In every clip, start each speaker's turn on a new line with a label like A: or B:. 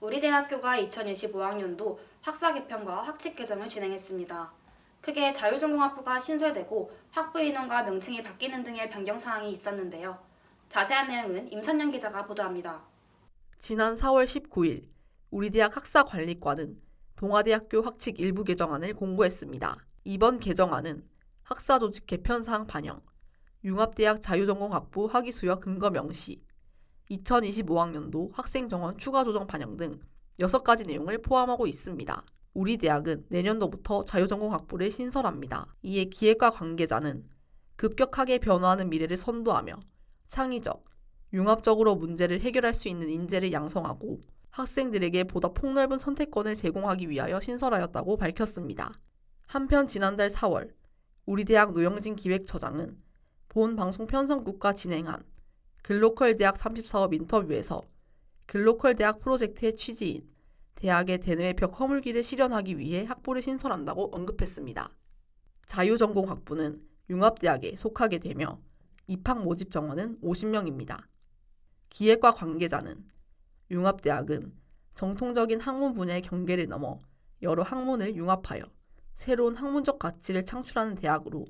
A: 우리 대학교가 2025학년도 학사 개편과 학칙 개정을 진행했습니다. 크게 자유전공학부가 신설되고 학부 인원과 명칭이 바뀌는 등의 변경 사항이 있었는데요. 자세한 내용은 임선영 기자가 보도합니다.
B: 지난 4월 19일 우리 대학 학사관리과는 동아대학교 학칙 일부 개정안을 공고했습니다. 이번 개정안은 학사 조직 개편 사항 반영, 융합대학 자유전공학부 학위 수여 근거 명시, 2025학년도 학생 정원 추가 조정 반영 등 6가지 내용을 포함하고 있습니다. 우리 대학은 내년도부터 자유전공 학부를 신설합니다. 이에 기획과 관계자는 급격하게 변화하는 미래를 선도하며 창의적, 융합적으로 문제를 해결할 수 있는 인재를 양성하고 학생들에게 보다 폭넓은 선택권을 제공하기 위하여 신설하였다고 밝혔습니다. 한편 지난달 4월 우리 대학 노영진 기획처장은 본 방송 편성국과 진행한 글로컬 대학 30사업 인터뷰에서 글로컬 대학 프로젝트의 취지인 대학의 대뇌 벽 허물기를 실현하기 위해 학부를 신설한다고 언급했습니다. 자유전공 학부는 융합대학에 속하게 되며 입학 모집 정원은 50명입니다. 기획과 관계자는 융합대학은 정통적인 학문 분야의 경계를 넘어 여러 학문을 융합하여 새로운 학문적 가치를 창출하는 대학으로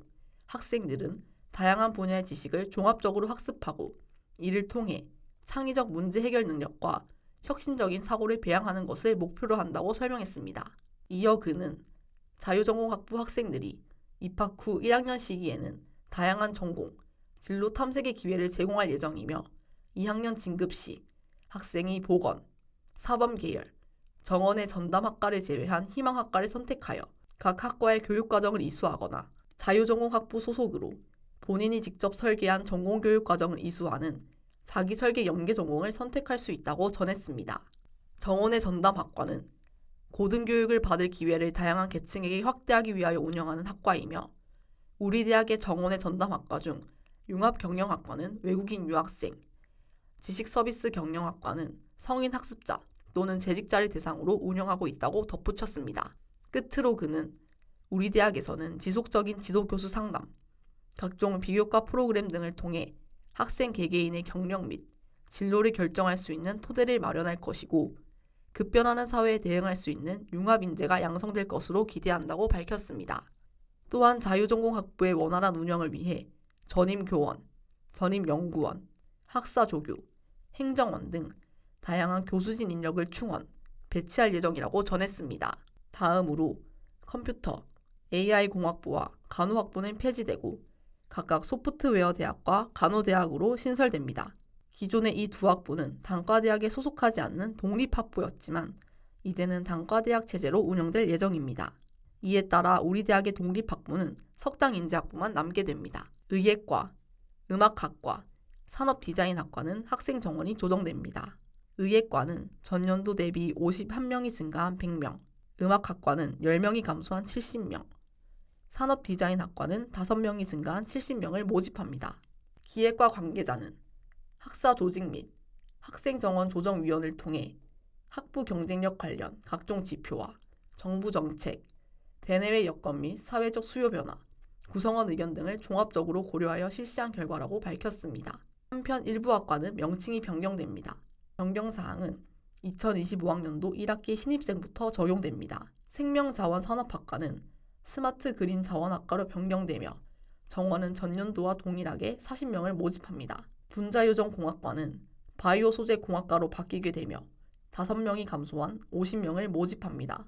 B: 학생들은 다양한 분야의 지식을 종합적으로 학습하고 이를 통해 창의적 문제 해결 능력과 혁신적인 사고를 배양하는 것을 목표로 한다고 설명했습니다. 이어 그는 자유전공학부 학생들이 입학 후 1학년 시기에는 다양한 전공, 진로 탐색의 기회를 제공할 예정이며 2학년 진급 시 학생이 보건, 사범 계열, 정원의 전담학과를 제외한 희망학과를 선택하여 각 학과의 교육과정을 이수하거나 자유전공학부 소속으로 본인이 직접 설계한 전공교육 과정을 이수하는 자기 설계 연계 전공을 선택할 수 있다고 전했습니다. 정원의 전담 학과는 고등교육을 받을 기회를 다양한 계층에게 확대하기 위하여 운영하는 학과이며 우리 대학의 정원의 전담 학과 중 융합경영학과는 외국인 유학생, 지식서비스 경영학과는 성인 학습자 또는 재직자를 대상으로 운영하고 있다고 덧붙였습니다. 끝으로 그는 우리 대학에서는 지속적인 지도교수 상담, 각종 비교과 프로그램 등을 통해 학생 개개인의 경력 및 진로를 결정할 수 있는 토대를 마련할 것이고 급변하는 사회에 대응할 수 있는 융합 인재가 양성될 것으로 기대한다고 밝혔습니다. 또한 자유전공 학부의 원활한 운영을 위해 전임 교원, 전임 연구원, 학사 조교, 행정원 등 다양한 교수진 인력을 충원, 배치할 예정이라고 전했습니다. 다음으로 컴퓨터, AI 공학부와 간호학부는 폐지되고 각각 소프트웨어 대학과 간호대학으로 신설됩니다. 기존의 이 두 학부는 단과대학에 소속하지 않는 독립학부였지만 이제는 단과대학 체제로 운영될 예정입니다. 이에 따라 우리 대학의 독립학부는 석당 인재학부만 남게 됩니다. 의예과, 음악학과, 산업디자인학과는 학생 정원이 조정됩니다. 의예과는 전년도 대비 51명이 증가한 100명, 음악학과는 10명이 감소한 70명, 산업디자인학과는 5명이 증가한 70명을 모집합니다. 기획과 관계자는 학사 조직 및 학생 정원 조정 위원을 통해 학부 경쟁력 관련 각종 지표와 정부 정책, 대내외 여건 및 사회적 수요 변화, 구성원 의견 등을 종합적으로 고려하여 실시한 결과라고 밝혔습니다. 한편 일부 학과는 명칭이 변경됩니다. 변경 사항은 2025학년도 1학기 신입생부터 적용됩니다. 생명자원산업학과는 스마트 그린 자원 학과로 변경되며 정원은 전년도와 동일하게 40명을 모집합니다. 분자요정공학과는 바이오 소재 공학과로 바뀌게 되며 5명이 감소한 50명을 모집합니다.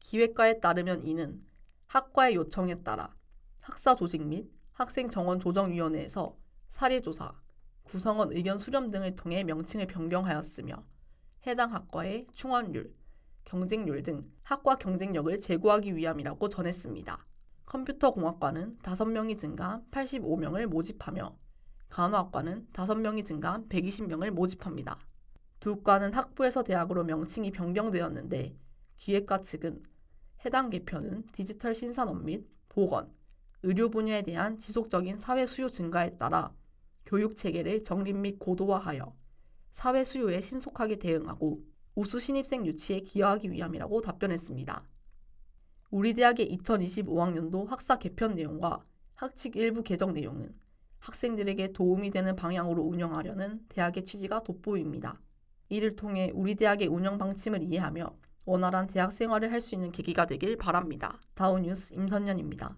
B: 기획과에 따르면 이는 학과의 요청에 따라 학사 조직 및 학생 정원 조정위원회에서 사례조사, 구성원 의견 수렴 등을 통해 명칭을 변경하였으며 해당 학과의 충원율, 경쟁률 등 학과 경쟁력을 제고하기 위함이라고 전했습니다. 컴퓨터공학과는 5명이 증가한 85명을 모집하며 간호학과는 5명이 증가한 120명을 모집합니다. 두 과는 학부에서 대학으로 명칭이 변경되었는데 기획과 측은 해당 개편은 디지털 신산업 및 보건, 의료 분야에 대한 지속적인 사회 수요 증가에 따라 교육 체계를 정립 및 고도화하여 사회 수요에 신속하게 대응하고 우수 신입생 유치에 기여하기 위함이라고 답변했습니다. 우리 대학의 2025학년도 학사 개편 내용과 학칙 일부 개정 내용은 학생들에게 도움이 되는 방향으로 운영하려는 대학의 취지가 돋보입니다. 이를 통해 우리 대학의 운영 방침을 이해하며 원활한 대학 생활을 할 수 있는 계기가 되길 바랍니다. 다우뉴스 임선현입니다.